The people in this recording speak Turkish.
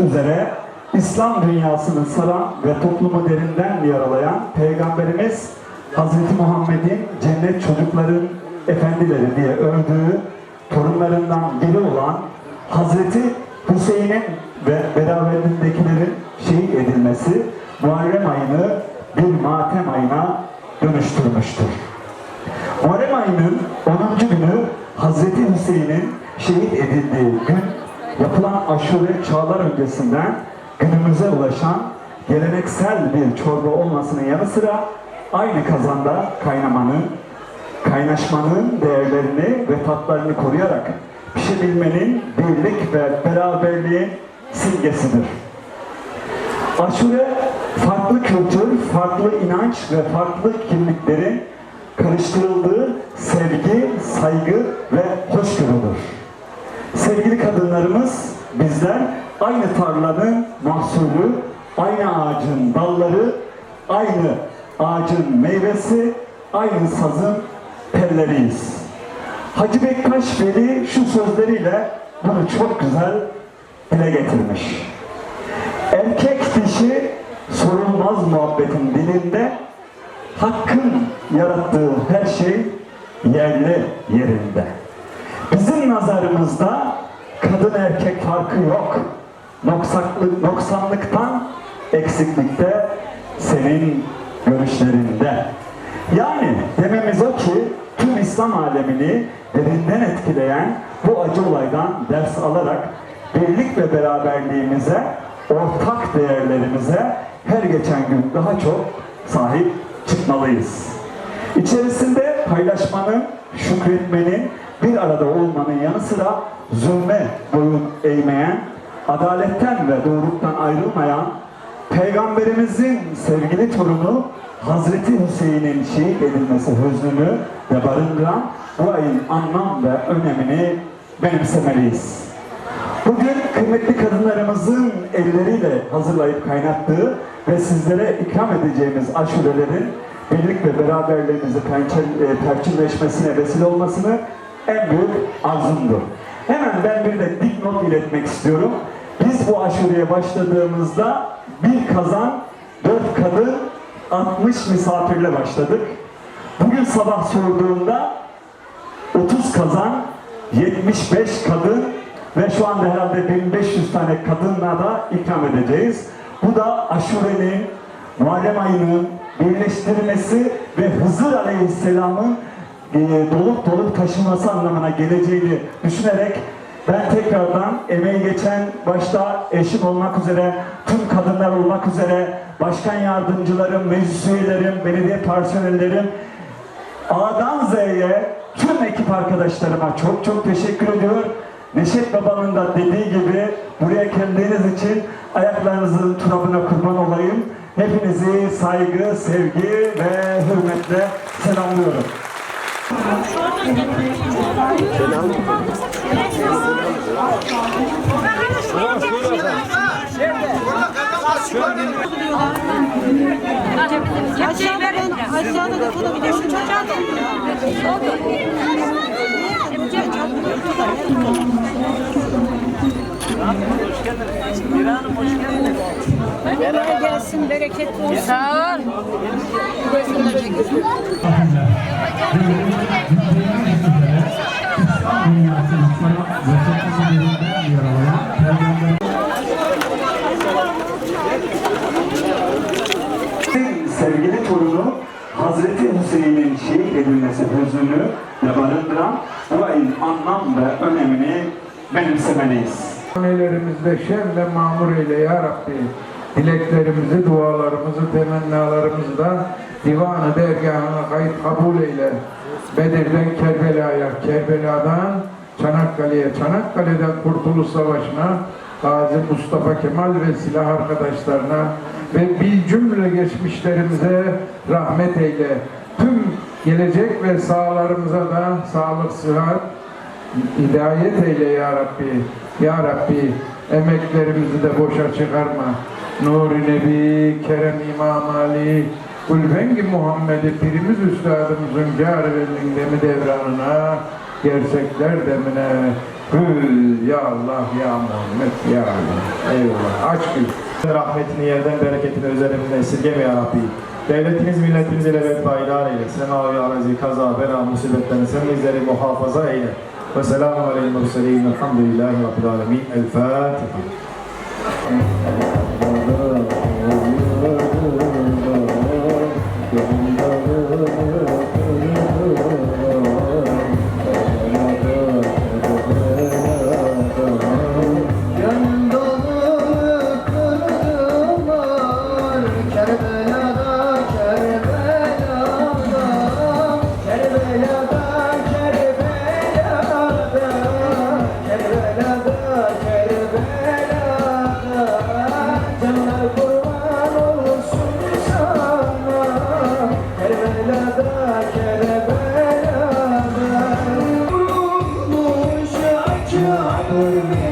üzere İslam dünyasını saran ve toplumu derinden yaralayan Peygamberimiz Hazreti Muhammed'in cennet çocukların efendileri diye övdüğü torunlarından biri olan Hazreti Hüseyin'in ve beraberindekilerin şehit edilmesi Muharrem ayını bir matem ayına dönüştürmüştür. Muharrem ayının 10. günü Hazreti Hüseyin'in şehit edildiği gün yapılan aşure çağlar öncesinden günümüze ulaşan geleneksel bir çorba olmasının yanı sıra aynı kazanda kaynamanın, kaynaşmanın değerlerini ve tatlarını koruyarak pişirilmenin birlik ve beraberliğin simgesidir. Aşure farklı kültür, farklı inanç ve farklı kimliklerin karıştırıldığı sevgi, saygı ve hoşgörüdür. Sevgili kadınlarımız, bizler aynı tarlanın mahsulü, aynı ağacın dalları, aynı ağacın meyvesi, aynı sazın telleriyiz. Hacı Bektaş Veli şu sözleriyle bunu çok güzel dile getirmiş. Erkek dişi sorulmaz muhabbetin dilinde Hakkın yarattığı her şey yerli yerinde. Bizim nazarımızda kadın erkek farkı yok. Noksaklık, noksanlıktan eksiklikte senin görüşlerinde. Yani dememiz o ki tüm İslam alemini derinden etkileyen bu acı olaydan ders alarak birlik ve beraberliğimize, ortak değerlerimize her geçen gün daha çok sahip çıkmalıyız. İçerisinde paylaşmanın, şükretmenin, bir arada olmanın yanı sıra zulme boyun eğmeyen, adaletten ve doğruluktan ayrılmayan, Peygamberimizin sevgili torunu Hazreti Hüseyin'in şehit edilmesi hüznünü ve barındıran bu ayın anlam ve önemini benimsemeliyiz. Bugün kıymetli kadınlarımızın elleriyle hazırlayıp kaynattığı ve sizlere ikram edeceğimiz aşurelerin birlik ve beraberliğimizi e, perçinleşmesine vesile olmasını en büyük arzumdur. Hemen ben bir de dipnot iletmek istiyorum. Biz bu aşureye başladığımızda bir kazan, dört kadın, 60 misafirle başladık. Bugün sabah sorduğumda 30 kazan, 75 kadın ve şu anda herhalde 1500 tane kadınla da ikram edeceğiz. Bu da aşurenin, Muharrem ayının birleştirilmesi ve Hızır Aleyhisselam'ın e, dolup dolup taşınması anlamına geleceğini düşünerek ben tekrardan emeği geçen başta eşim olmak üzere, tüm kadınlar olmak üzere, başkan yardımcılarım, meclis üyelerim, belediye personellerim, A'dan Z'ye tüm ekip arkadaşlarıma çok çok teşekkür ediyor. Neşet Baba'nın da dediği gibi buraya geldiğiniz için ayaklarınızın turabına kurban olayım. Hepinizi saygı, sevgi ve hürmetle selamlıyorum. Aşağıda ben aşağıda da bunu şu çocuğa da. Kolay gelsin, bereketli olsun. Sağ ol. Sevgili torunu Hazreti Hüseyin'in şehit edilmesi hüznünü ve barındıran bu ayın anlam ve önemini benimsemeliyiz. Hanelerimizde şen ve mamur eyle ya Rabbi. Dileklerimizi, dualarımızı, temennalarımızı da divanı dergahına kayıt kabul eyle. Bedir'den Kerbela'ya, Kerbela'dan Çanakkale'ye, Çanakkale'den Kurtuluş Savaşı'na, Gazi Mustafa Kemal ve silah arkadaşlarına ve bir cümle geçmişlerimize rahmet eyle. Tüm gelecek ve sağlarımıza da sağlık, sıhhat, Hidayet eyle ya Rabbi. Ya Rabbi emeklerimizi de boşa çıkarma. Nur-i Nebi, Kerem İmam Ali, Gülbengi Muhammed'i pirimiz üstadımızın cari demi devranına, gerçekler demine Hül, ya Allah, ya Muhammed, ya Ali. Eyvallah. Aç gül. Rahmetini yerden bereketini üzerimizden esirgeme ya Rabbi. Devletimiz milletimiz ile ve payidar eyle. Semavi arazi kaza bela musibetlerini sen bizleri muhafaza eyle. Ve selamun aleyhi murselin. Elhamdülillahi Rabbil alemin. El Fatiha. for me.